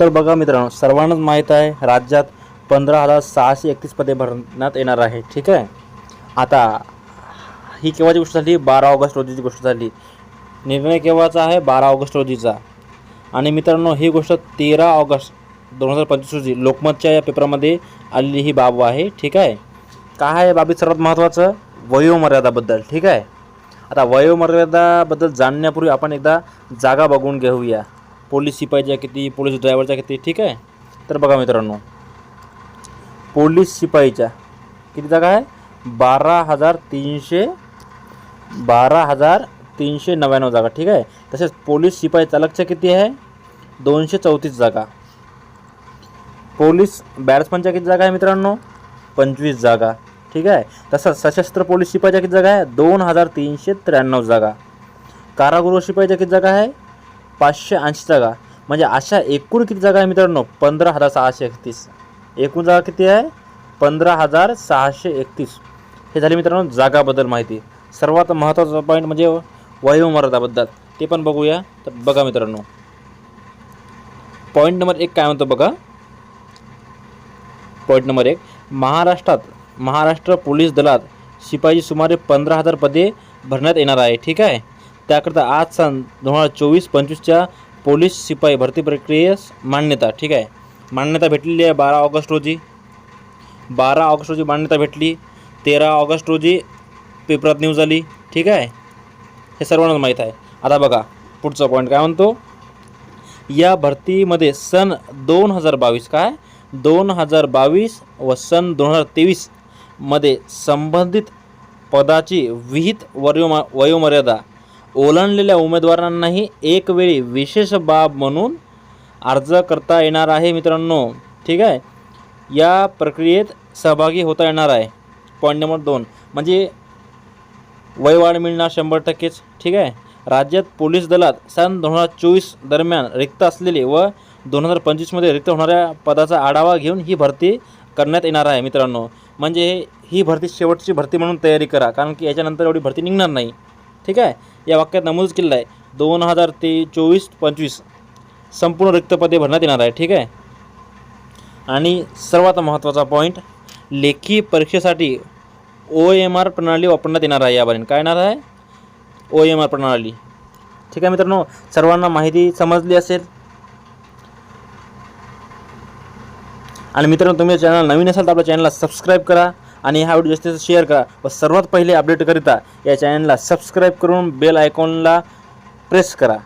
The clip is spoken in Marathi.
तर बघा मित्रांनो सर्वांनाच माहीत आहे राज्यात पंधरा हजार सहाशे एकतीस पदे भरण्यात येणार आहे ठीक आहे? आता ही केव्हाची गोष्ट झाली? बारा ऑगस्ट रोजीची गोष्ट झाली. निर्णय केव्हाचा आहे? बारा ऑगस्ट रोजीचा. आणि मित्रांनो ही गोष्ट तेरा ऑगस्ट दोन हजार पंचवीस रोजी लोकमतच्या या पेपरमध्ये आलेली ही बाब आहे ठीक आहे? काय आहे बाबीत सर्वात महत्त्वाचं? वयोमर्यादाबद्दल ठीक आहे? आता वयोमर्यादाबद्दल जाणण्यापूर्वी आपण एकदा जागा बघून घेऊया. पोलीस शिपाईच्या किती पोलीस ड्रायव्हरच्या किती ठीक आहे? तर बघा मित्रांनो पोलीस शिपाईच्या किती जागा आहे? बारा हजार तीनशे बारा हजार तीनशे नव्याण्णव जागा ठीक आहे? तसेच पोलीस शिपाई चालकच्या किती आहे? दोनशे चौतीस जागा. पोलीस बॅट्समनच्या किती जागा आहे मित्रांनो? पंचवीस जागा ठीक आहे? तसंच सशस्त्र पोलीस शिपाईच्या किती जागा आहे? दोन हजार तीनशे त्र्याण्णव जागा. कारागृह शिपाईच्या किती जागा आहे? पाचशे ऐंशी जागा. म्हणजे अशा एकूण किती जागा आहे मित्रांनो? पंधरा हजार सहाशे एकतीस. एकूण जागा किती आहे? पंधरा हजार सहाशे एकतीस. हे झाले मित्रांनो जागाबद्दल माहिती. सर्वात महत्त्वाचा पॉईंट म्हणजे वयोमर्यादाबद्दल ते पण बघूया. तर बघा मित्रांनो. पॉईंट नंबर एक काय म्हणतो बघा? पॉईंट नंबर एक. महाराष्ट्रात महाराष्ट्र पोलीस दलात शिपाई सुमारे पंधरा हजार पदे भरण्यात येणार आहे. ठीक आहे? त्याकरता आज सन दोन हजार चोवीस पंचवीसच्या पोलीस शिपाई भरती प्रक्रियेस मान्यता ठीक आहे? मान्यता भेटलेली आहे बारा ऑगस्ट रोजी. बारा ऑगस्ट रोजी मान्यता भेटली. तेरा ऑगस्ट रोजी पेपरात न्यूज आली ठीक आहे? हे सर्वांनाच माहीत आहे. आता बघा पुढचा पॉईंट काय म्हणतो? या भरतीमध्ये सन दोन हजार बावीस काय? दोन हजार बावीस व सन दोन हजार तेवीसमध्ये संबंधित पदाची विहित वयोमा वयोमर्यादा ओलांडलेल्या उमेदवारांनाही एक वेळी विशेष बाब म्हणून अर्ज करता येणार आहे मित्रांनो. ठीक आहे? या प्रक्रियेत सहभागी होता येणार आहे. पॉईंट नंबर दोन. म्हणजे वयवाढ मिळणार शंभर टक्केच. ठीक आहे? राज्यात पोलीस दलात सन दोन हजार चोवीस दरम्यान रिक्त असलेली व दोन हजार पंचवीसमध्ये रिक्त होणाऱ्या पदाचा आढावा घेऊन ही भरती करण्यात येणार आहे मित्रांनो. म्हणजे ही भरती शेवटची भरती म्हणून तयारी करा. कारण की याच्यानंतर एवढी भरती निघणार नाही. ठीक आहे? या वाक्यात नमूद केलेलं आहे. दोन हजार ते चोवीस पंचवीस. संपूर्ण रिक्तपदे भरण्यात येणार आहे. ठीक आहे? आणि सर्वात महत्त्वाचा पॉईंट लेखी परीक्षेसाठी ओ एम आर प्रणाली वापरण्यात येणार आहे यावरील. काय येणार आहे? ओ एम आर प्रणाली. ठीक आहे मित्रांनो? सर्वांना माहिती समजली असेल? आणि मित्रांनो तुम्ही चॅनल नवीन असाल तर आपल्या चॅनलला सबस्क्राईब करा. आणि हा व्हिडिओ जास्तीत जास्त शेअर करा. व सर्वात पहिले अपडेटकरिता या चॅनलला सबस्क्राईब करून बेल आयकॉनला प्रेस करा.